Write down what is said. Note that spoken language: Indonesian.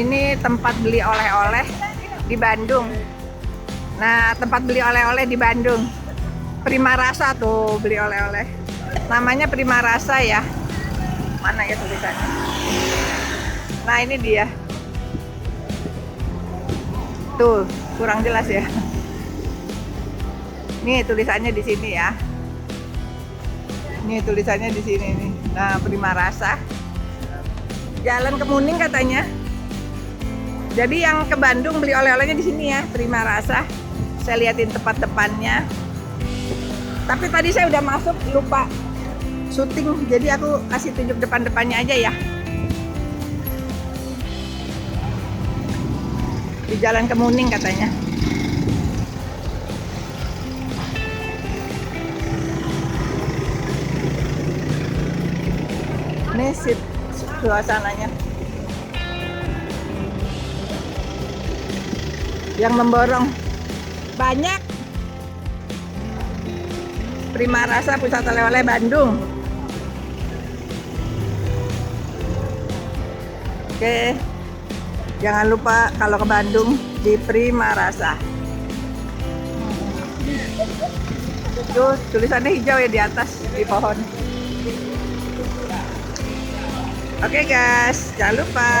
ini tempat beli oleh-oleh di Bandung. Nah, tempat beli oleh-oleh di Bandung. Prima Rasa tuh beli oleh-oleh. Namanya Prima Rasa ya. Mana ya tulisannya? Nah, ini dia. Tuh, kurang jelas ya. Nih tulisannya di sini ya. Nih tulisannya di sini nih. Nah, Prima Rasa. Jalan ke Muning katanya. Jadi yang ke Bandung beli oleh-olehnya di sini ya, Prima Rasa. Saya liatin tempat depannya. Tapi tadi saya udah masuk lupa syuting, jadi aku kasih tunjuk depan-depannya aja ya. Di Jalan Kemuning katanya. Ini suasananya. Yang memborong banyak. Prima Rasa Pusat Oleh-oleh Bandung. Oke. Jangan lupa kalau ke Bandung di Prima Rasa. Tuh tulisannya hijau ya di atas di pohon. Oke guys, jangan lupa